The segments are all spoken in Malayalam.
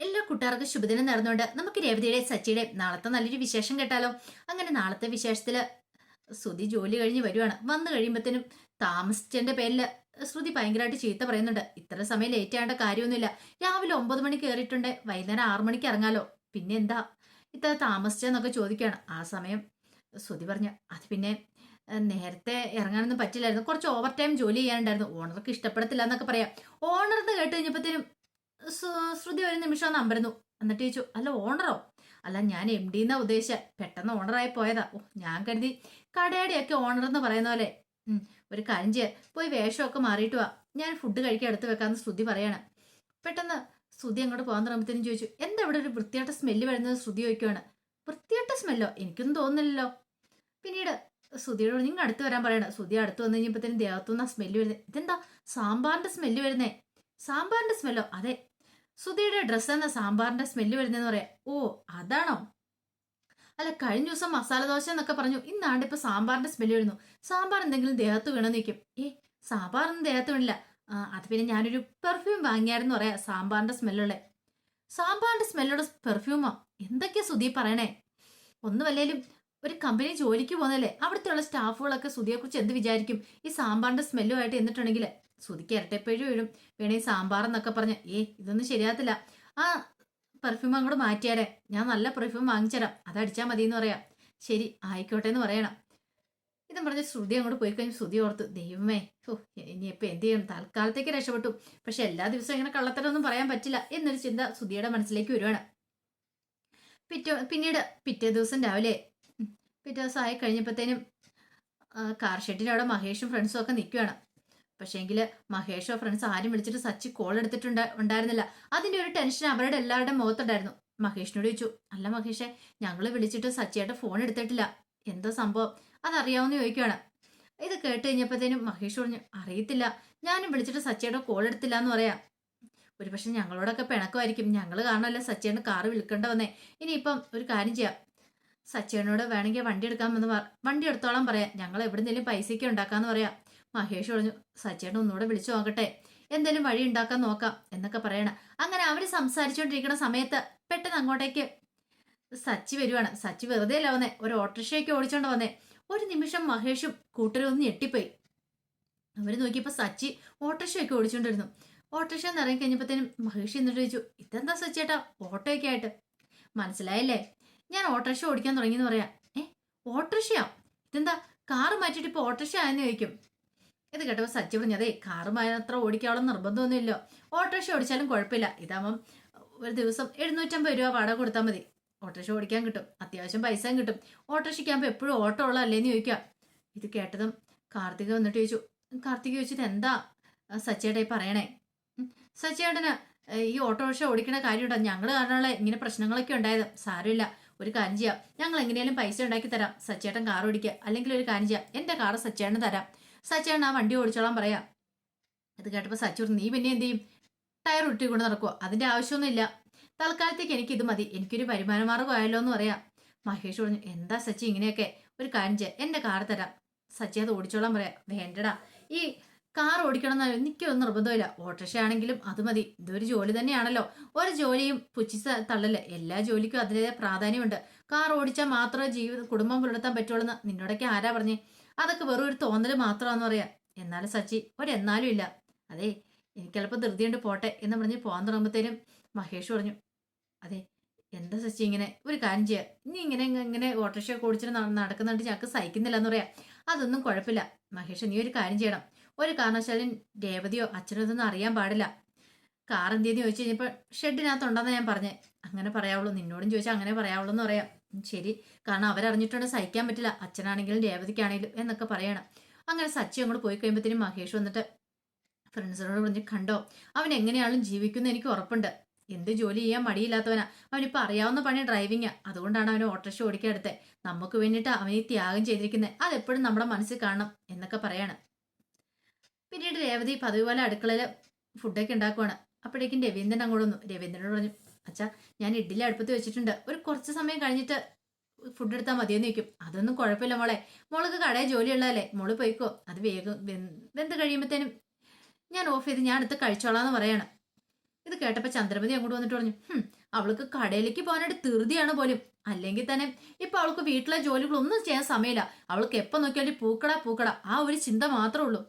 എല്ലാ കൂട്ടുകാർക്കും ശുഭദിനം നേർന്നുകൊണ്ട് നമുക്ക് രേവതിയുടെ സച്ചിയുടെ നാളത്തെ നല്ലൊരു വിശേഷം കേട്ടാലോ. അങ്ങനെ നാളത്തെ വിശേഷത്തിൽ ശ്രുതി ജോലി കഴിഞ്ഞ് വരുവാണ്. വന്നു കഴിയുമ്പോഴത്തേനും താമസിച്ചതിന്റെ പേരിൽ ശ്രുതി ഭയങ്കരമായിട്ട് ചീത്ത പറയുന്നുണ്ട്. ഇത്ര സമയം ലേറ്റ് ആവേണ്ട കാര്യമൊന്നുമില്ല. രാവിലെ ഒമ്പത് മണിക്ക് കയറിയിട്ടുണ്ട് വൈകുന്നേരം ആറു മണിക്ക് ഇറങ്ങാലോ. പിന്നെ എന്താ? ഇത്ര താമസിച്ചെന്നൊക്കെ ചോദിക്കുകയാണ്. ആ സമയം ശ്രുതി പറഞ്ഞു അത് പിന്നെ നേരത്തെ ഇറങ്ങാനൊന്നും പറ്റില്ലായിരുന്നു. കുറച്ച് ഓവർ ടൈം ജോലി ചെയ്യാനുണ്ടായിരുന്നു. ഓണർക്ക് ഇഷ്ടപ്പെടത്തില്ല എന്നൊക്കെ പറയാം. ഓണർ എന്ന് കേട്ട് കഴിഞ്ഞപ്പോഴത്തേനും ശ്രുതി ഒരു നിമിഷം ഒന്ന് അമ്പരന്നു എന്നിട്ട് ചോദിച്ചു അല്ല ഓണറോ അല്ല ഞാൻ എം ഡി എന്നാ ഉദ്ദേശിച്ച. പെട്ടെന്ന് ഓണറായി പോയതാ. ഓ ഞാൻ കരുതി കടയുടെയൊക്കെ ഓണർ എന്ന് പറയുന്ന പോലെ. ഒരു കാര്യം ചെയ്യാം. പോയി വേഷമൊക്കെ മാറിയിട്ട് വാ. ഞാൻ ഫുഡ് കഴിക്കാൻ എടുത്ത് വെക്കാന്ന് ശ്രുതി പറയാണ്. പെട്ടെന്ന് ശ്രുതി അങ്ങോട്ട് പോകാൻ തുടങ്ങുമ്പോഴത്തേനും ചോദിച്ചു എന്താ ഇവിടെ ഒരു വൃത്തിയായിട്ട സ്മെല്ല് വരുന്നത്? ശ്രുതി ചോദിക്കുവാണ്. വൃത്തിയായിട്ട സ്മെല്ലോ എനിക്കൊന്നും തോന്നുന്നില്ലല്ലോ. പിന്നീട് ശ്രുതിയോട് നിങ്ങൾ അടുത്ത് വരാൻ പറയണം. ശ്രുതി അടുത്ത് വന്നു കഴിഞ്ഞപ്പോഴത്തേനും ദേഹത്തുനിന്ന് ആ സ്മെല്ല് വരുന്നത്. ഇതെന്താ? സാമ്പാറിന്റെ സ്മെല്ല് വരുന്നേ. സാമ്പാറിന്റെ സ്മെല്ലോ അതെ സുധിയുടെ ഡ്രസ്സ് എന്ന സാമ്പാറിന്റെ സ്മെല്ല് വരുന്നതെന്ന് പറയാം. ഓ അതാണോ? അല്ല കഴിഞ്ഞ ദിവസം മസാല ദോശ എന്നൊക്കെ പറഞ്ഞു. ഇന്നാണ്ട് ഇപ്പൊ സാമ്പാറിന്റെ സ്മെല്ല് വരുന്നു. സാമ്പാർ എന്തെങ്കിലും ദേഹത്ത് വീണോ നിൽക്കും ഏ സാമ്പാറൊന്നും ദേഹത്ത് വീണില്ല. അത് പിന്നെ ഞാനൊരു പെർഫ്യൂം വാങ്ങിയായിരുന്നു പറയാ. സാമ്പാറിന്റെ സ്മെല്ലുള്ളേ സാമ്പാറിന്റെ സ്മെല്ലുള്ള പെർഫ്യൂമോ എന്തൊക്കെയാ സുധി പറയണേ? ഒന്നും അല്ലേലും ഒരു കമ്പനി ജോലിക്ക് പോകുന്നല്ലേ അവിടുത്തെ സ്റ്റാഫുകളൊക്കെ സുധിയെക്കുറിച്ച് എന്ത് വിചാരിക്കും? ഈ സാമ്പാറിന്റെ സ്മെല്ലുമായിട്ട് എന്നിട്ടുണ്ടെങ്കിൽ സുധിക്ക് ഇരട്ടപ്പഴി വീഴും വേണേ സാമ്പാർ എന്നൊക്കെ പറഞ്ഞ് ഏ ഇതൊന്നും ശരിയാത്തില്ല ആ പെർഫ്യൂം അങ്ങോട്ട് മാറ്റിയാരെ. ഞാൻ നല്ല പെർഫ്യൂം വാങ്ങിച്ചരാം. അതടിച്ചാൽ മതി എന്ന് പറയാം. ശരി ആയിക്കോട്ടെ എന്ന് പറയണം. ഇതും പറഞ്ഞ് ശ്രുതി അങ്ങോട്ട് പോയി കഴിഞ്ഞ് ശ്രുതി ഓർത്തു ദൈവമേ ഓ ഇനിയിപ്പോൾ എന്ത് ചെയ്യണം? തൽക്കാലത്തേക്ക് രക്ഷപ്പെട്ടു. പക്ഷെ എല്ലാ ദിവസവും ഇങ്ങനെ കള്ളത്തരൊന്നും പറയാൻ പറ്റില്ല എന്നൊരു ചിന്ത ശ്രുതിയുടെ മനസ്സിലേക്ക് വരുവാണ്. പിറ്റേ പിന്നീട് പിറ്റേ ദിവസം രാവിലെ പിറ്റേ ദിവസം ആയി കഴിഞ്ഞപ്പോഴത്തേനും കാർ ഷെഡിന്റെ അവിടെ മഹേഷും ഫ്രണ്ട്സും ഒക്കെ നിൽക്കുകയാണ് പക്ഷേങ്കിൽ മഹേഷോ ഫ്രണ്ട്സ് ആരും വിളിച്ചിട്ട് സച്ചി കോൾ എടുത്തിട്ടുണ്ട് ഉണ്ടായിരുന്നില്ല. അതിന്റെ ഒരു ടെൻഷൻ അവരുടെ എല്ലാവരുടെയും മുഖത്തുണ്ടായിരുന്നു. മഹേഷിനോട് ചോദിച്ചു അല്ല മഹേഷെ ഞങ്ങൾ വിളിച്ചിട്ട് സച്ചിയായിട്ട് ഫോൺ എടുത്തിട്ടില്ല. എന്താ സംഭവം? അതറിയാവുന്ന ചോദിക്കുകയാണ് ഇത് കേട്ട് കഴിഞ്ഞപ്പോഴത്തേനും മഹേഷ് പറഞ്ഞു അറിയത്തില്ല. ഞാനും വിളിച്ചിട്ട് സച്ചിയുടെ കോൾ എടുത്തില്ല എന്ന് പറയാം. ഒരു പക്ഷെ ഞങ്ങളോടൊക്കെ പിണക്കമായിരിക്കും. ഞങ്ങൾ കാണുമല്ലോ സച്ചിയുടെ കാറ് വിളിക്കേണ്ട വന്നേ ഇനിയിപ്പം ഒരു കാര്യം ചെയ്യാം. സച്ചിയനോട് വേണമെങ്കിൽ വണ്ടി എടുക്കാമെന്ന് വണ്ടി എടുത്തോളം പറയാം. ഞങ്ങൾ എവിടുന്നേലും പൈസയ്ക്ക് ഉണ്ടാക്കാമെന്ന് പറയാം. മഹേഷ് പറഞ്ഞു സച്ചേട്ടൻ ഒന്നുകൂടെ വിളിച്ചു നോക്കട്ടെ. എന്തേലും വഴി ഉണ്ടാക്കാൻ നോക്കാം എന്നൊക്കെ പറയണം. അങ്ങനെ അവർ സംസാരിച്ചുകൊണ്ടിരിക്കുന്ന സമയത്ത് പെട്ടെന്ന് അങ്ങോട്ടേക്ക് സച്ചി വരുവാണ്. സച്ചി വെറുതെ അല്ല വന്നേ ഒരു ഓട്ടോറിക്ഷയൊക്കെ ഓടിച്ചോണ്ട് വന്നേ. ഒരു നിമിഷം മഹേഷും കൂട്ടരും ഒന്ന് ഞെട്ടിപ്പോയി. അവർ നോക്കിയപ്പോ സച്ചി ഓട്ടോറിക്ഷയൊക്കെ ഓടിച്ചോണ്ടിരുന്നു. ഓട്ടോറിക്ഷ എന്ന് ഇറങ്ങി കഴിഞ്ഞപ്പോഴത്തേനും മഹേഷ് എന്നിട്ട് ചോദിച്ചു ഇതെന്താ സച്ചിയേട്ടാ ഓട്ടോയൊക്കെ ആയിട്ട്? മനസ്സിലായല്ലേ ഞാൻ ഓട്ടോറിക്ഷ ഓടിക്കാൻ തുടങ്ങിയെന്ന് പറയാം. ഏ ഓട്ടോറിക്ഷയാ? ഇതെന്താ കാറ് മാറ്റിയിട്ട് ഇപ്പൊ ഓട്ടോറിക്ഷ ആയെന്ന് ചോദിക്കും. ഇത് കേട്ടപ്പോൾ സച്ചി പറഞ്ഞു അതെ കാറ് മാത്രം ഓടിക്കാനുള്ള നിർബന്ധമൊന്നുമില്ലോ. ഓട്ടോറിക്ഷ ഓടിച്ചാലും കുഴപ്പമില്ല. ഇതാകുമ്പം ഒരു ദിവസം എഴുന്നൂറ്റമ്പത് രൂപ വാടക കൊടുത്താൽ മതി. ഓട്ടോറിക്ഷ ഓടിക്കാൻ കിട്ടും. അത്യാവശ്യം പൈസയും കിട്ടും. ഓട്ടോറിക്ഷയ്ക്കാകുമ്പോൾ എപ്പോഴും ഓട്ടോ ഉള്ളതല്ലേന്ന് ചോദിക്കുക. ഇത് കേട്ടതും കാർത്തിക വന്നിട്ട് ചോദിച്ചു കാർത്തിക ചോദിച്ചത് എന്താ? സച്ചിയുടെ പറയണേ. സച്ചേട്ടന് ഈ ഓട്ടോറിക്ഷ ഓടിക്കണ കാര്യമുണ്ടോ? ഞങ്ങൾ കാരണമുള്ള ഇങ്ങനെ പ്രശ്നങ്ങളൊക്കെ ഉണ്ടായത്. സാരമില്ല. ഒരു കാര്യം ചെയ്യാം. ഞങ്ങൾ എങ്ങനെയാലും പൈസ ഉണ്ടാക്കി തരാം. സച്ചേട്ടൻ കാർ ഓടിക്കുക. അല്ലെങ്കിൽ ഒരു കാര്യം ചെയ്യാം. എന്റെ കാർ സച്ചേട്ടന് തരാം. സച്ചേട്ടൻ ആ വണ്ടി ഓടിച്ചോളാൻ പറയാം. ഇത് കേട്ടപ്പോൾ സച്ചു നീ പിന്നെ എന്ത് ചെയ്യും? ടയർ ഉരുട്ടി കൊണ്ട് അതിന്റെ ആവശ്യമൊന്നുമില്ല. തൽക്കാലത്തേക്ക് എനിക്ക് ഇത് മതി. എനിക്കൊരു വരുമാന മാർഗമായല്ലോ എന്ന് പറയാം. മഹേഷ് പറഞ്ഞു എന്താ സച്ചി ഇങ്ങനെയൊക്കെ? ഒരു കാര്യം ചെയ്യാം. എന്റെ കാർ തരാം. സച്ചി അത് ഓടിച്ചോളാൻ പറയാം വേണ്ടടാ. ഈ കാർ ഓടിക്കണം എന്ന് എനിക്കൊന്നും നിർബന്ധമില്ല. ഓട്ടോറിക്ഷ ആണെങ്കിലും അത് മതി. ഇതൊരു ജോലി തന്നെയാണല്ലോ. ഒരു ജോലിയും പുച്ഛിച്ച തള്ളൽ എല്ലാ ജോലിക്കും അതിന്റെതായ പ്രാധാന്യമുണ്ട്. കാർ ഓടിച്ചാൽ മാത്രമേ ജീവിതം കുടുംബം പുലർത്താൻ പറ്റുള്ളൂ എന്ന് നിന്നോടൊക്കെ ആരാ പറഞ്ഞേ? അതൊക്കെ വെറും ഒരു തോന്നൽ മാത്രമാണെന്ന് പറയാം. എന്നാലും സച്ചി ഒരെന്നാലും ഇല്ല. അതെ എനിക്ക് ചിലപ്പോൾ ധൃതിയുണ്ട് പോട്ടെ എന്ന് പറഞ്ഞ് പോകാൻ തുടങ്ങുമ്പോഴത്തേനും മഹേഷ് പറഞ്ഞു അതെ എന്താ സച്ചി ഇങ്ങനെ? ഒരു കാര്യം ചെയ്യുക ഇനി ഇങ്ങനെ ഇങ്ങനെ ഓട്ടോറിക്ഷ ഓടിച്ചിട്ട് നടക്കുന്നുണ്ട് ഞങ്ങൾക്ക് സഹിക്കുന്നില്ല എന്ന് പറയാം. അതൊന്നും കുഴപ്പമില്ല. മഹേഷ് നീ ഒരു കാര്യം ചെയ്യണം. ഒരു കാരണവശാലും രേവതിയോ അച്ഛനോ ഇതൊന്നും അറിയാൻ പാടില്ല. കാർ എന്തെന്ന് ചോദിച്ചു കഴിഞ്ഞപ്പോൾ ഷെഡിനകത്തുണ്ടെന്ന് ഞാൻ പറഞ്ഞേ. അങ്ങനെ പറയാവുള്ളൂ. നിന്നോടും ചോദിച്ചാൽ അങ്ങനെ പറയാവുള്ളൂ എന്ന് പറയാം. ശരി. കാരണം അവരറിഞ്ഞിട്ടുണ്ട് സഹിക്കാൻ പറ്റില്ല. അച്ഛനാണെങ്കിലും രേവതിക്കാണെങ്കിലും എന്നൊക്കെ പറയണം. അങ്ങനെ സച്ചി അങ്ങോട്ട് പോയി കഴിയുമ്പോഴത്തേനും മഹേഷ് വന്നിട്ട് ഫ്രണ്ട്സിനോട് പറഞ്ഞ് കണ്ടോ അവൻ എങ്ങനെയാണെങ്കിലും ജീവിക്കുന്ന എനിക്ക് ഉറപ്പുണ്ട്. എന്ത് ജോലി ചെയ്യാൻ മടിയില്ലാത്തവനാ. അവനിപ്പോൾ അറിയാവുന്ന പണി ഡ്രൈവിങ്ങാ. അതുകൊണ്ടാണ് അവന് ഓട്ടോറിക്ഷ ഓടിക്കാൻ എടുത്തത് നമുക്ക് വേണ്ടിയിട്ട് അവൻ ഈ ത്യാഗം ചെയ്തിരിക്കുന്നത് അതെപ്പോഴും നമ്മുടെ മനസ്സിൽ കാണണം എന്നൊക്കെ പറയാണ്. പിന്നീട് രേവതി പതിവ് പോലെ അടുക്കളയിൽ ഫുഡൊക്കെ ഉണ്ടാക്കുവാണ്. അപ്പോഴേക്കും രവീന്ദ്രൻ അങ്ങോട്ട് വന്നു. രവീന്ദ്രനോട് പറഞ്ഞു അച്ഛാ ഞാൻ ഇഡ്ഡലി അടുപ്പത്ത് വെച്ചിട്ടുണ്ട്. ഒരു കുറച്ച് സമയം കഴിഞ്ഞിട്ട് ഫുഡ് എടുത്താൽ മതിയെന്ന് ചോദിക്കും. അതൊന്നും കുഴപ്പമില്ല മോളെ. മോൾക്ക് കടയിൽ ജോലിയുള്ളതല്ലേ മോൾ പോയിക്കോ. അത് വേഗം വെന്ത് കഴിയുമ്പോഴത്തേനും ഞാൻ ഓഫ് ചെയ്ത് ഞാൻ എടുത്ത് കഴിച്ചോളാന്ന് പറയാണ്. ഇത് കേട്ടപ്പോൾ ചന്ദ്രമതി അങ്ങോട്ട് വന്നിട്ട് പറഞ്ഞു "ഹും, അവൾക്ക് കടയിലേക്ക് പോകാനായിട്ട് ധൃതിയാണ് പോലും. അല്ലെങ്കിൽ തന്നെ ഇപ്പൊ അവൾക്ക് വീട്ടിലെ ജോലികളൊന്നും ചെയ്യാൻ സമയമില്ല. അവൾക്ക് എപ്പോൾ നോക്കിയാലും പൂക്കട പൂക്കട. ആ ഒരു ചിന്ത മാത്രമേ ഉള്ളൂ.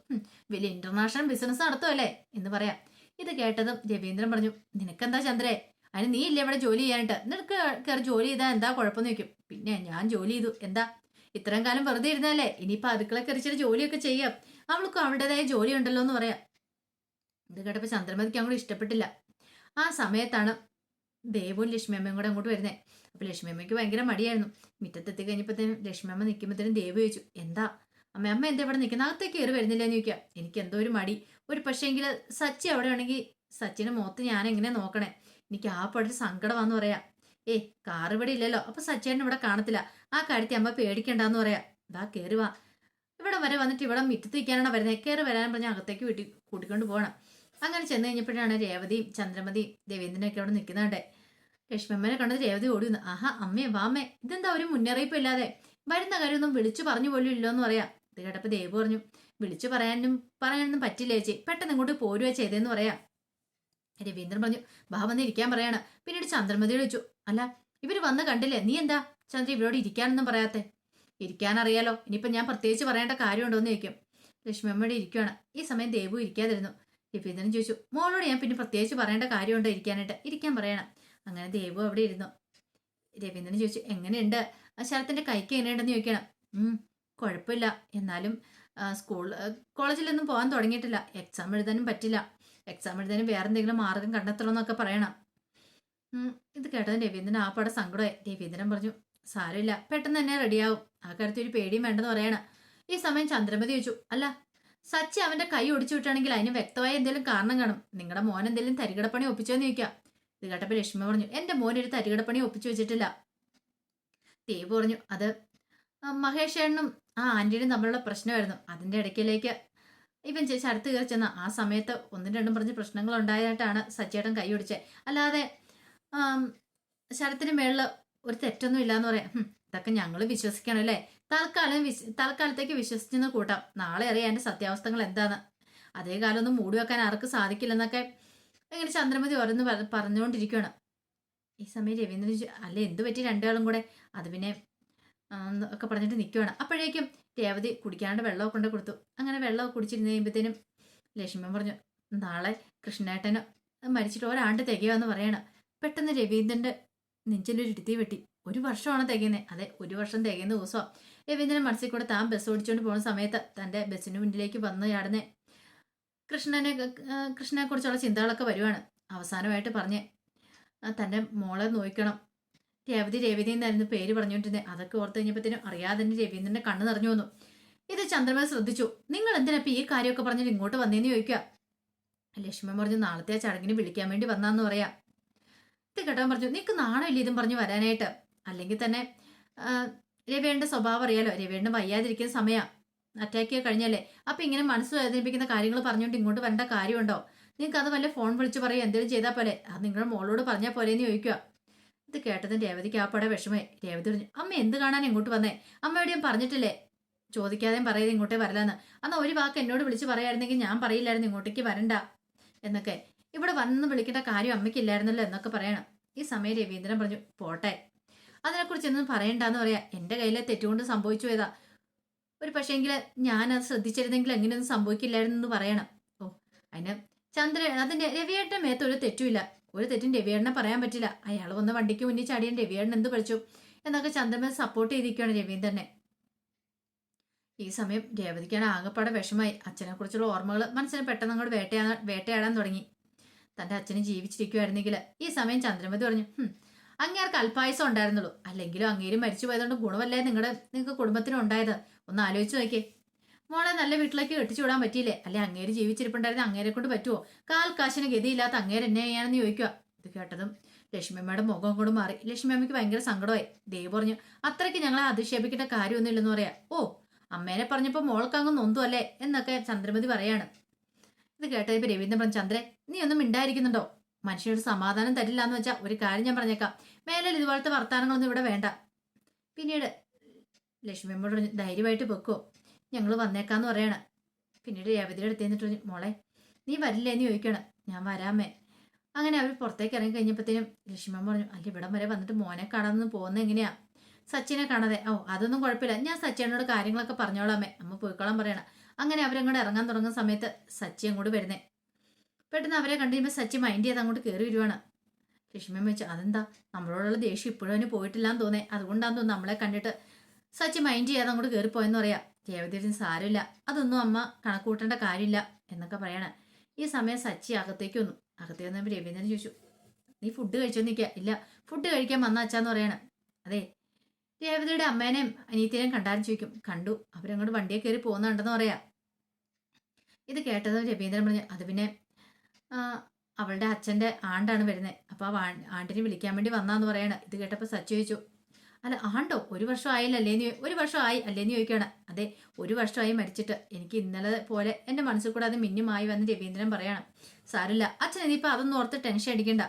വലിയ ഇന്റർനാഷണൽ ബിസിനസ് നടത്തുമല്ലേ എന്ന് പറയാം. ഇത് കേട്ടതും രവീന്ദ്രൻ പറഞ്ഞു നിനക്കെന്താ ചന്ദ്രേ? അതിന് നീ ഇല്ലേ ഇവിടെ ജോലി ചെയ്യാനായിട്ട്? നിനക്ക് കയറി ജോലി ചെയ്താൽ എന്താ കുഴപ്പമെന്ന് ചോദിക്കും. പിന്നെ ഞാൻ ജോലി ചെയ്തു. എന്താ? ഇത്രയും കാലം വെറുതെ ഇരുന്നല്ലേ ഇനിയിപ്പോൾ അടുക്കള കറിച്ചിട്ട് ജോലിയൊക്കെ ചെയ്യാം. അവൾക്കും അവളുടേതായ ജോലി ഉണ്ടല്ലോ എന്ന് പറയാം. ഇത് കേട്ടപ്പോൾ ചന്ദ്രമതിക്ക് അങ്ങോട്ട് ഇഷ്ടപ്പെട്ടില്ല. ആ സമയത്താണ് ദേവും ലക്ഷ്മിയമ്മയും കൂടെ അങ്ങോട്ട് വരുന്നത് അപ്പൊ ലക്ഷ്മിയമ്മയ്ക്ക് ഭയങ്കര മടിയായിരുന്നു. മുറ്റത്തെത്തി കഴിഞ്ഞപ്പോഴത്തേനും ലക്ഷ്മിയമ്മ നിൽക്കുമ്പോഴത്തേനും ദേവ് ചോദിച്ചു എന്താ? അമ്മ അമ്മ എന്താ ഇവിടെ നിൽക്കുന്ന? അകത്തേക്ക് കയറി വരുന്നില്ല? എന്ന് ചോദിക്കാം എനിക്ക് എന്തോ ഒരു മടി. ഒരു പക്ഷേങ്കിൽ സച്ചി അവിടെ ആണെങ്കിൽ സച്ചിന് മുഖത്ത് ഞാൻ എങ്ങനെ നോക്കണേ? എനിക്ക് ആ പടി സങ്കടമാന്ന് പറയാം. ഏ കാർ ഇവിടെ ഇല്ലല്ലോ. അപ്പൊ സച്ചേട്ടൻ ഇവിടെ കാണത്തില്ല. ആ കാര്യത്തിൽ അമ്മ പേടിക്കണ്ടെന്ന് പറയാ. ദാ കയറി വാ. ഇവിടെ വരെ വന്നിട്ട് ഇവിടെ മിറ്റത്ത് വയ്ക്കാനാണ് വരുന്നത് കയറി വരാൻ പറഞ്ഞാൽ അകത്തേക്ക് വീട്ടിൽ കൂട്ടിക്കൊണ്ട് പോകണം അങ്ങനെ ചെന്ന് കഴിഞ്ഞപ്പോഴാണ് രേവതിയും ചന്ദ്രമതിയും ദേവേന്ദ്രനൊക്കെ അവിടെ നിൽക്കുന്നുണ്ടേ ലക്ഷ്മമ്മനെ കണ്ടത് രേവതി ഓടി വന്നു ആഹാ അമ്മേ വാമ്മേ ഇതെന്താ ഒരു മുന്നറിയിപ്പ് ഇല്ലാതെ? വരുന്ന കാര്യമൊന്നും വിളിച്ചു പറഞ്ഞു പോലും ഇല്ലോന്ന് പറയാം. ഇത് കേട്ടപ്പോൾ ദേവ് പറഞ്ഞു വിളിച്ചു പറയാനും പറയാനൊന്നും പറ്റില്ല ചേച്ചി? പെട്ടെന്ന് ഇങ്ങോട്ട് പോരുക ചെയ്തേന്ന് പറയാം. രവീന്ദ്രൻ പറഞ്ഞു ബാ വന്ന് ഇരിക്കാൻ പറയാണ്. പിന്നീട് ചന്ദ്രമതി വിളിച്ചു അല്ല ഇവർ വന്ന് കണ്ടില്ലേ? നീ എന്താ? ചന്ദ്ര ഇവരോട് ഇരിക്കാനൊന്നും പറയാത്തെ. ഇരിക്കാനറിയാലോ ഇനിയിപ്പോ ഞാൻ പ്രത്യേകിച്ച് പറയേണ്ട കാര്യമുണ്ടോ എന്ന് ചോദിക്കും ലക്ഷ്മിയമ്മയുടെ ഇരിക്കുകയാണ് ഈ സമയം ദേവു ഇരിക്കാതിരുന്നു. രവീന്ദ്രൻ ചോദിച്ചു മോളോട് ഞാൻ പിന്നെ പ്രത്യേകിച്ച് പറയേണ്ട കാര്യമുണ്ടോ ഇരിക്കാനായിട്ട്? ഇരിക്കാൻ പറയണം. അങ്ങനെ ദേവു അവിടെ ഇരുന്നു. രവീന്ദ്രൻ ചോദിച്ചു എങ്ങനെയുണ്ട്? ശരത്തിന്റെ കൈക്ക് എങ്ങനെയുണ്ടെന്ന് ചോദിക്കണം. കുഴപ്പമില്ല. എന്നാലും സ്കൂൾ കോളേജിലൊന്നും പോകാൻ തുടങ്ങിയിട്ടില്ല. എക്സാം എഴുതാനും പറ്റില്ല. എക്സാം എഴുതാനും വേറെ എന്തെങ്കിലും മാർഗം കണ്ടെത്തണമെന്നൊക്കെ പറയണം. ഇത് കേട്ടത് രവീന്ദ്രൻ ആ പാടെ സങ്കടമായി. രവീന്ദ്രൻ പറഞ്ഞു സാരമില്ല പെട്ടെന്ന് തന്നെ റെഡിയാവും. ആ കാര്യത്തിൽ ഒരു പേടിയും വേണ്ടെന്ന് പറയണം. ഈ സമയം ചന്ദ്രമതി ചോദിച്ചു അല്ല സച്ചി അവന്റെ കൈ ഒടിച്ചു വിട്ടാണെങ്കിൽ അതിന് വ്യക്തമായ എന്തെങ്കിലും കാരണം കാണും. നിങ്ങളുടെ മോൻ എന്തെങ്കിലും തരികിടപ്പണി ഒപ്പിച്ചോന്ന് ചോദിക്കാം. ഇത് കേട്ടപ്പോൾ ലക്ഷ്മി പറഞ്ഞു എന്റെ മോൻ ഒരു തരികിടപ്പണി ഒപ്പിച്ചു വെച്ചിട്ടില്ല. ദേവ് പറഞ്ഞു അത് മഹേഷേണനും ആ ആന്റിയും തമ്മിലുള്ള പ്രശ്നമായിരുന്നു. അതിന്റെ ഇടയ്ക്കിലേക്ക് ഇവൻ ചേച്ചി അടുത്ത് കയറി ചെന്ന ആ സമയത്ത് ഒന്നും രണ്ടും പറഞ്ഞ് പ്രശ്നങ്ങൾ ഉണ്ടായതായിട്ടാണ് സച്ചേട്ടൻ കൈ ഒടിച്ചത് അല്ലാതെ ശരത്തിന് മേളിൽ ഒരു തെറ്റൊന്നും ഇല്ലാന്ന് പറയാം. ഇതൊക്കെ ഞങ്ങൾ വിശ്വസിക്കണം അല്ലേ? തൽക്കാലം വിശ് തൽക്കാലത്തേക്ക് വിശ്വസിച്ചെന്ന് കൂട്ടാം. നാളെ അറിയാം എന്റെ സത്യാവസ്ഥകൾ എന്താന്ന്. അതേ കാലം ഒന്നും മൂടി വെക്കാൻ ആർക്കും സാധിക്കില്ലെന്നൊക്കെ ഇങ്ങനെ ചന്ദ്രമതി ഓരോന്ന് പറ- പറഞ്ഞുകൊണ്ടിരിക്കുകയാണ് ഈ സമയം രവീന്ദ്രൻ അല്ല എന്ത് പറ്റി രണ്ടാളും കൂടെ? അത് പിന്നെ ഒക്കെ പറഞ്ഞിട്ട് നിൽക്കുകയാണ് അപ്പോഴേക്കും രേവതി കുടിക്കാണ്ട് വെള്ളമൊക്കെ കൊണ്ട് കൊടുത്തു. അങ്ങനെ വെള്ളമൊക്കെ കുടിച്ചിരുന്ന് കഴിയുമ്പോഴത്തേനും ലക്ഷ്മൻ പറഞ്ഞു നാളെ കൃഷ്ണേട്ടന് മരിച്ചിട്ട് ഒരാണ്ട് തികയാന്ന് പറയണം. പെട്ടെന്ന് രവീന്ദ്രന്റെ നെഞ്ചിലൊരു ഇടുത്തി വെട്ടി. ഒരു വർഷമാണ് തികയുന്നത് അതെ ഒരു വർഷം തികയുന്ന ദിവസം രവീന്ദ്രൻ മനസ്സിൽ കൂടെ താൻ ബസ് ഓടിച്ചുകൊണ്ട് പോകുന്ന സമയത്ത് തന്റെ ബസ്സിന് മുന്നിലേക്ക് വന്ന് ചാടുന്നേ. കൃഷ്ണനെ കൃഷ്ണനെ കുറിച്ചുള്ള ചിന്തകളൊക്കെ വരുവാണ്. അവസാനമായിട്ട് പറഞ്ഞ് തന്റെ മോളെ നോക്കണം. രേവതി രേവതി എന്നായിരുന്നു പേര് പറഞ്ഞുകൊണ്ടിരുന്നത് അതൊക്കെ ഓർത്ത് കഴിഞ്ഞപ്പോഴത്തേനും അറിയാതെ തന്നെ രവീന്ദ്രന്റെ കണ്ണ് നിറഞ്ഞു വന്നു. ഇത് ചന്ദ്രമ ശ്രദ്ധിച്ചു. നിങ്ങൾ എന്തിനാ ഇപ്പൊ ഈ കാര്യമൊക്കെ പറഞ്ഞിട്ട് ഇങ്ങോട്ട് വന്നേന്ന് ചോദിക്കുക? ലക്ഷ്മി പറഞ്ഞു നാളത്തെ ആ ചടങ്ങിന് വിളിക്കാൻ വേണ്ടി വന്നാന്ന് പറയാം. ഇത് കേട്ടവൻ പറഞ്ഞു നിനക്ക് നാണമില്ല ഇതും പറഞ്ഞു വരാനായിട്ട്? അല്ലെങ്കിൽ തന്നെ ആ, രവിയുടെ സ്വഭാവം അറിയാലോ? രവിയുടെ വയ്യാതിരിക്കുന്ന സമയം. അറ്റാക്ക് ചെയ്യാൻ കഴിഞ്ഞല്ലേ? അപ്പൊ ഇങ്ങനെ മനസ്സ് വേദനിപ്പിക്കുന്ന കാര്യങ്ങൾ പറഞ്ഞുകൊണ്ട് ഇങ്ങോട്ട് വരേണ്ട കാര്യമുണ്ടോ? നിങ്ങൾക്ക് അത് വല്ല ഫോൺ വിളിച്ച് പറയും? എന്തെങ്കിലും ചെയ്താൽ പോലെ? അത് നിങ്ങളുടെ മോളോട് പറഞ്ഞാൽ പോലെ എന്ന് ചോദിക്കുക. ഇത് കേട്ടതും രേവതിക്ക് ആ പട വിഷമേ രേവതി പറഞ്ഞു അമ്മ എന്ത് കാണാൻ ഇങ്ങോട്ട് വന്നേ? അമ്മ എവിടെയും പറഞ്ഞിട്ടില്ലേ? ചോദിക്കാതെയും പറയുന്നത് ഇങ്ങോട്ടേ വരലാന്ന്. അന്ന് ഒരു വാക്ക് എന്നോട് വിളിച്ച് പറയായിരുന്നെങ്കിൽ ഞാൻ പറയില്ലായിരുന്നു ഇങ്ങോട്ടേക്ക് വരണ്ട എന്നൊക്കെ. ഇവിടെ വന്ന് വിളിക്കേണ്ട കാര്യം അമ്മയ്ക്കില്ലായിരുന്നല്ലോ എന്നൊക്കെ പറയണം. ഈ സമയം രവീന്ദ്രൻ പറഞ്ഞു പോട്ടെ. അതിനെക്കുറിച്ച് ഒന്നും പറയണ്ടെന്ന് പറയാ. എന്റെ കയ്യിലെ തെറ്റുകൊണ്ട് സംഭവിച്ചു പോയതാ. ഒരു പക്ഷേങ്കിൽ ഞാൻ അത് ശ്രദ്ധിച്ചിരുന്നെങ്കിൽ എങ്ങനെയൊന്നും സംഭവിക്കില്ലായിരുന്നു എന്ന് പറയണം. ഓ അതിന് ചന്ദ്രൻ അതിന്റെ രവിയേട്ടൻ മേത്തൊരു തെറ്റുമില്ല. ഒരു തെറ്റും രവിയേട്ടനെ പറയാൻ പറ്റില്ല. അയാൾ വന്ന് വണ്ടിക്ക് മുന്നിൽ ചാടിയാൻ രവിയേണ്ണൻ എന്ത് പഠിച്ചു? എന്നൊക്കെ ചന്ദ്രമേൽ സപ്പോർട്ട് ചെയ്തിരിക്കുകയാണ് രവീന്ദ്രനെ ഈ സമയം രേവതിക്കാണ് ആകെപ്പാടെ വിഷമായി അച്ഛനെ കുറിച്ചുള്ള ഓർമ്മകൾ മനസ്സിന് പെട്ടെന്ന് അങ്ങോട്ട് വേട്ടയാടാൻ വേട്ടയാടാൻ തുടങ്ങി. തന്റെ അച്ഛനെ ജീവിച്ചിരിക്കുമായിരുന്നെങ്കിൽ ഈ സമയം ചന്ദ്രമതി പറഞ്ഞു അങ്ങേർക്ക് അല്പായസം ഉണ്ടായിരുന്നുള്ളൂ. അല്ലെങ്കിലും അങ്ങേരും മരിച്ചു പോയതുകൊണ്ട് ഗുണമല്ലേ നിങ്ങളുടെ നിങ്ങൾക്ക് കുടുംബത്തിനുണ്ടായത്? ഒന്ന് ആലോചിച്ച് നോക്കിയേ. മോളെ നല്ല വീട്ടിലേക്ക് കെട്ടിച്ചു വിടാൻ പറ്റിയില്ലേ? അല്ലെ അങ്ങേര് ജീവിച്ചിരിപ്പുണ്ടായിരുന്ന അങ്ങേരെ കൊണ്ട് പറ്റുമോ കാൽക്കാശിന് കാശിന് ഗതിയില്ലാത്ത അങ്ങേര് എന്നെ ചെയ്യാനെന്ന് ചോദിക്കുക. ഇത് കേട്ടതും ലക്ഷ്മിയമ്മയുടെ മുഖം കൂടെ മാറി. ലക്ഷ്മിയമ്മയ്ക്ക് ഭയങ്കര സങ്കടമായി. ദേവ് പറഞ്ഞു അത്രയ്ക്ക് ഞങ്ങളെ അധിക്ഷേപിക്കേണ്ട കാര്യമൊന്നുമില്ലെന്ന് പറയാ. ഓ അമ്മേനെ പറഞ്ഞപ്പോൾ മോൾക്ക് അങ്ങ് നൊന്തു അല്ലേ? എന്നൊക്കെ ചന്ദ്രമതി പറയാണ്. ഇത് കേട്ടപ്പോൾ രവീന്ദ്രൻ ചന്ദ്രൻ നീ ഒന്നും മിണ്ടായിരിക്കുന്നുണ്ടോ? മനുഷ്യനൊരു സമാധാനം തരില്ല എന്ന് വെച്ചാൽ ഒരു കാര്യം ഞാൻ പറഞ്ഞേക്കാം. മേലിൽ ഇതുപോലത്തെ വർത്തമാനങ്ങളൊന്നും ഇവിടെ വേണ്ട. പിന്നീട് ലക്ഷ്മിയമ്മയോട് ധൈര്യമായിട്ട് വെക്കോ ഞങ്ങൾ വന്നേക്കാന്ന് പറയണം. പിന്നീട് രേവതിയുടെ അടുത്ത് നിന്നിട്ട് മോളെ നീ വരില്ലേ എന്ന് ചോദിക്കണം. ഞാൻ വരാമേ. അങ്ങനെ അവർ പുറത്തേക്ക് ഇറങ്ങി കഴിഞ്ഞപ്പോഴത്തേനും ലക്ഷ്മൺ പറഞ്ഞു അല്ല ഇവിടം വരെ വന്നിട്ട് മോനെ കാണാമെന്ന് പോകുന്ന എങ്ങനെയാ? സച്ചിനെ കാണാതെ. ഓ അതൊന്നും കുഴപ്പമില്ല. ഞാൻ സച്ചിനോട് കാര്യങ്ങളൊക്കെ പറഞ്ഞോളാമേ. അമ്മ പോയിക്കോളാൻ പറയണം. അങ്ങനെ അവരങ്ങോട്ട് ഇറങ്ങാൻ തുടങ്ങുന്ന സമയത്ത് സച്ചി അങ്ങോട്ട് വരുന്നേ. പെട്ടെന്ന് അവരെ കണ്ടു കഴിയുമ്പോൾ സച്ചി മൈൻഡ് ചെയ്ത് അങ്ങോട്ട് കയറി വരുവാണ്. ലക്ഷ്മി വെച്ച് അതെന്താ? നമ്മളോടുള്ള ദേഷ്യം ഇപ്പോഴും അവന് പോയിട്ടില്ലാന്ന് തോന്നേ. അതുകൊണ്ടാന്ന് തോന്നുന്നു നമ്മളെ കണ്ടിട്ട് സച്ചി മൈൻഡ് ചെയ്യാതെ അങ്ങോട്ട് കയറിപ്പോയെന്ന് പറയാം. രേവതിന് സാരമില്ല അതൊന്നും അമ്മ കണക്കൂട്ടേണ്ട കാര്യമില്ല എന്നൊക്കെ പറയണേ. ഈ സമയം സച്ചി അകത്തേക്ക് വന്നു. അകത്തേക്ക് വന്നപ്പോൾ രവീന്ദ്രൻ ചോദിച്ചു നീ ഫുഡ് കഴിച്ചോ നിൽക്കുക ഇല്ല. ഫുഡ് കഴിക്കാൻ വന്ന അച്ഛാന്ന് പറയണ. അതെ. രേവതിയുടെ അമ്മേനെയും അനീത്തിനെയും കണ്ടാലും ചോദിക്കും. കണ്ടു. അവരങ്ങോട്ട് വണ്ടിയെ കയറി പോകുന്നുണ്ടെന്ന് പറയാം. ഇത് കേട്ടത് രവീന്ദ്രൻ പറഞ്ഞു അത് പിന്നെ അവളുടെ അച്ഛന്റെ ആണ്ടാണ് വരുന്നത് അപ്പോൾ ആ ആണ്ടിനെ വിളിക്കാൻ വേണ്ടി വന്നാന്ന് പറയണ. ഇത് കേട്ടപ്പോൾ സച്ചു ചോദിച്ചു അല്ല ആണ്ടോ? ഒരു വർഷം ആയില്ലല്ലേന്ന് ഒരു വർഷം ആയി അല്ലേന്ന് ചോദിക്കുകയാണ്. അതെ ഒരു വർഷമായി മരിച്ചിട്ട്. എനിക്ക് ഇന്നലെ പോലെ എന്റെ മനസ്സിൽ കൂടെ അത് മിന്നുമായി വന്ന് രവീന്ദ്രൻ പറയണം. സാരില്ല അച്ഛൻ ഇനിയിപ്പോൾ അതൊന്നും ഓർത്ത് ടെൻഷൻ അടിക്കണ്ട.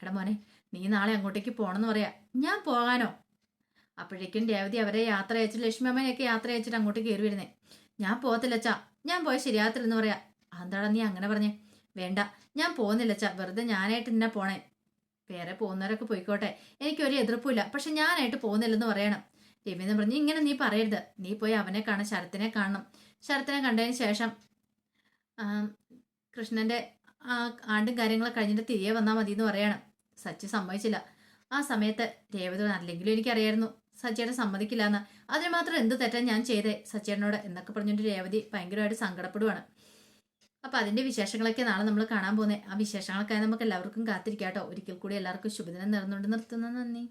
എടാ മോനെ നീ നാളെ അങ്ങോട്ടേക്ക് പോകണമെന്ന് പറയാ. ഞാൻ പോകാനോ? അപ്പോഴേക്കും രേവതി അവരെ യാത്ര അയച്ചിട്ട് ലക്ഷ്മി അമ്മയൊക്കെ യാത്ര അയച്ചിട്ട് അങ്ങോട്ട് കയറി വരുന്നേ. ഞാൻ പോകത്തില്ല അച്ഛാ. ഞാൻ പോയ എന്ന് പറയാ. അതെന്താടാ നീ അങ്ങനെ പറഞ്ഞേ? വേണ്ട ഞാൻ പോകുന്നില്ല അച്ഛാ. വെറുതെ ഞാനായിട്ട് നിന്നെ പോണേ. വേറെ പോകുന്നവരൊക്കെ പോയിക്കോട്ടെ. എനിക്കൊരു എതിർപ്പില്ല പക്ഷെ ഞാനായിട്ട് പോകുന്നില്ലെന്ന് പറയണം. രവീന്ദ്രൻ പറഞ്ഞു ഇങ്ങനെ നീ പറയരുത്. നീ പോയി അവനെ കാണാൻ ശരത്തിനെ കാണണം. ശരത്തിനെ കണ്ടതിന് ശേഷം കൃഷ്ണന്റെ ആണ്ടും കാര്യങ്ങളൊക്കെ കഴിഞ്ഞിട്ട് തിരികെ വന്നാൽ മതി എന്ന് പറയണം. സച്ചി സമ്മതിച്ചില്ല. ആ സമയത്ത് രേവതി അല്ലെങ്കിലും എനിക്കറിയായിരുന്നു. സച്ചിയുടെ സമ്മതിക്കില്ല എന്ന് അതിന് മാത്രം എന്ത് തെറ്റാ ഞാൻ ചെയ്തേ? സച്ചിയേട്ടനോട് എന്നൊക്കെ പറഞ്ഞിട്ട് രേവതി ഭയങ്കരമായിട്ട് സങ്കടപ്പെടുവാണ്. അപ്പൊ അതിന്റെ വിശേഷങ്ങളൊക്കെ നാളെ നമ്മൾ കാണാൻ പോകുന്നത് ആ വിശേഷങ്ങളൊക്കെ നമുക്ക് എല്ലാവർക്കും കാത്തിരിക്കാം കേട്ടോ ഒരിക്കൽ കൂടി എല്ലാവർക്കും ശുഭദിനം നേർന്നുകൊണ്ട് നിർത്തുന്ന. നന്ദി.